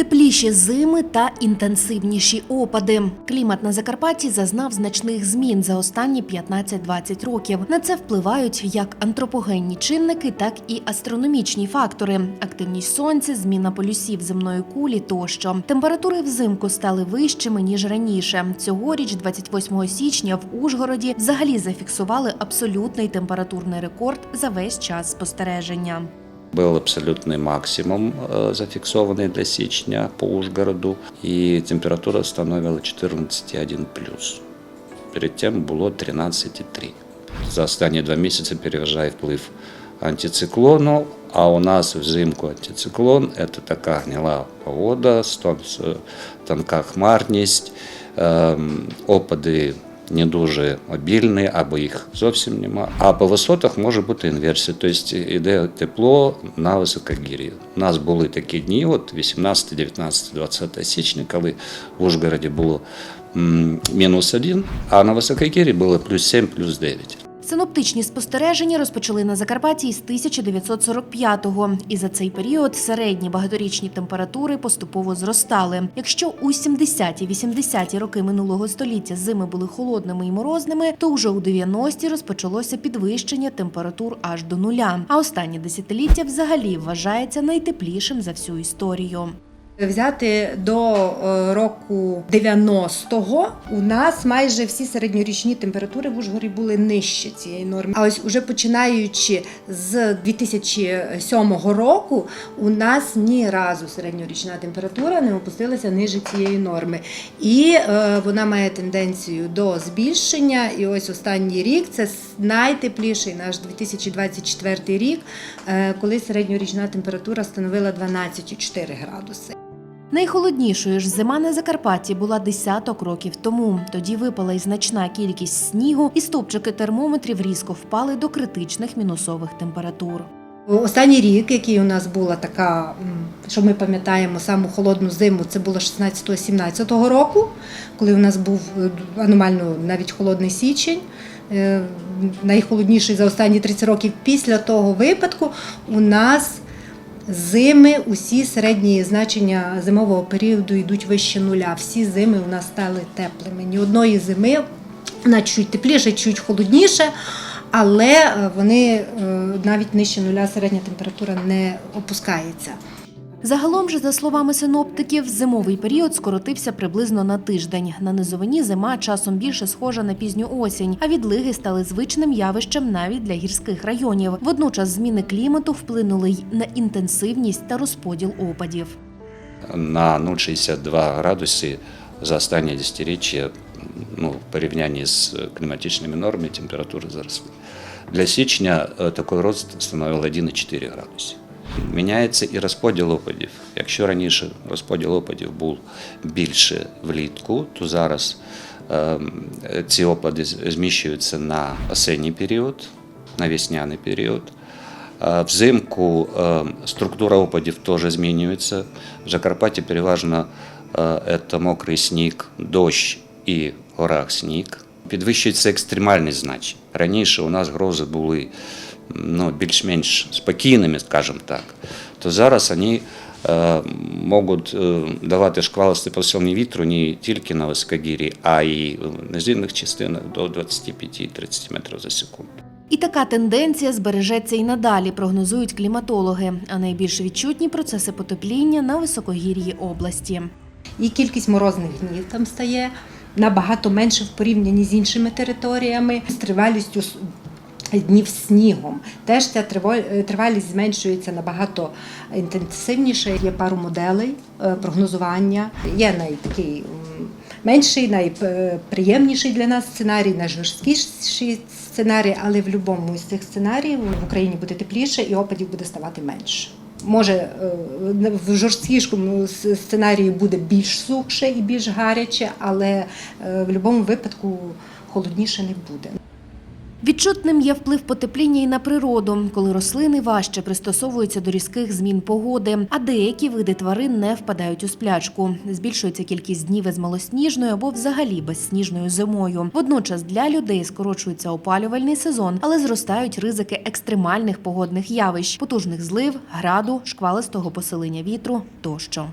Тепліші зими та інтенсивніші опади. Клімат на Закарпатті зазнав значних змін за останні 15-20 років. На це впливають як антропогенні чинники, так і астрономічні фактори: активність сонця, зміна полюсів земної кулі тощо. Температури взимку стали вищими ніж раніше. Цьогоріч, 28 січня, в Ужгороді взагалі зафіксували абсолютний температурний рекорд за весь час спостереження. Был абсолютный максимум э, зафиксованный для січня по Ужгороду, і температура становила 14,1 плюс. Перед тим було 13,3. За останні два місяці переважає вплив антициклону, а у нас взимку антициклон – це така гніла погода, стон- е, тонка хмарність, ем, опади Не дуже обільні, або їх зовсім нема. А по висотах може бути інверсія, тобто йде тепло на високогір'ї. У нас були такі дні, от 18, 19, 20 січня, коли в Ужгороді було мінус 1, а на високогір'ї було плюс 7, плюс 9. Синоптичні спостереження розпочали на Закарпатті з 1945-го. І за цей період середні багаторічні температури поступово зростали. Якщо у 70-ті 80-ті роки минулого століття зими були холодними і морозними, то вже у 90-ті розпочалося підвищення температур аж до нуля. А останнє десятиліття взагалі вважається найтеплішим за всю історію. Взяти до е, року 90-го у нас майже всі середньорічні температури в Ужгорі були нижче цієї норми. А ось уже починаючи з 2007 року, у нас ні разу середньорічна температура не опустилася ниже цієї норми. І е, вона має тенденцію до збільшення. І ось останній рік це найтепліший наш 2024 рік, е, коли середньорічна температура становила 12,4 градуси. Найхолоднішою ж зима на Закарпатті була десяток років тому. Тоді випала й значна кількість снігу, і стопчики термометрів різко впали до критичних мінусових температур. Останній рік, який у нас була така, що ми пам'ятаємо, саму холодну зиму, це було 16-17 року, коли у нас був е, аномально навіть холодний січень. е, Найхолодніший за останні 30 років. Після того випадку у нас зими, усі середні значення зимового періоду йдуть вище нуля. Всі зими у нас стали теплими. Ні одної зими на чуть тепліше, чуть холодніше, але е, вони е, навіть нижче нуля середня температура не опускається. Загалом же, за словами синоптиків, зимовий період скоротився приблизно на тиждень. На низовині зима часом більше схожа на пізню осінь, а відлиги стали звичним явищем навіть для гірських районів. Водночас зміни клімату вплинули й на інтенсивність та розподіл опадів. на 0,62 градуси за останнє десятиріччя ну, в порівнянні з кліматичними нормами температури заросли. Для січня е, такий рост становив 1,4 градуси. Міняється і розподіл опадів. Якщо раніше розподіл опадів був більше влітку, то зараз е, ці опади зміщуються на осінній період, на весняний період. Е, Взимку е, структура опадів теж змінюється. В Закарпатті переважно це мокрий сніг, дощ і горах сніг. Підвищується екстремальність значень. Раніше у нас грози були ну, більш-менш спокійними, скажімо так, то зараз вони е, можуть е, давати шквалисті посилення вітру не тільки на високогір'ї, а й в низинних частинах до 25-30 метрів за секунду. І така тенденція збережеться і надалі, прогнозують кліматологи. А найбільш відчутні процеси потепління на високогір'ї області. І кількість морозних днів там стає набагато менше в порівнянні з іншими територіями, з тривалістю днів снігом. Теж ця тривалість зменшується набагато інтенсивніше. Є пару моделей е, прогнозування. Є найтакий менший, найприємніший для нас сценарій, найжорсткіший сценарій, але в будь-якому з цих сценаріїв в Україні буде тепліше і опадів буде ставати менше. Може, е, в жорсткішому сценарії буде більш сухше і більш гаряче, але е, в будь-якому випадку холодніше не буде. Відчутним є вплив потепління і на природу, коли рослини важче пристосовуються до різких змін погоди, а деякі види тварин не впадають у сплячку. Збільшується кількість днів із малосніжною або взагалі безсніжною зимою. Водночас для людей скорочується опалювальний сезон, але зростають ризики екстремальних погодних явищ, потужних злив, граду, шквалистого посилення вітру тощо.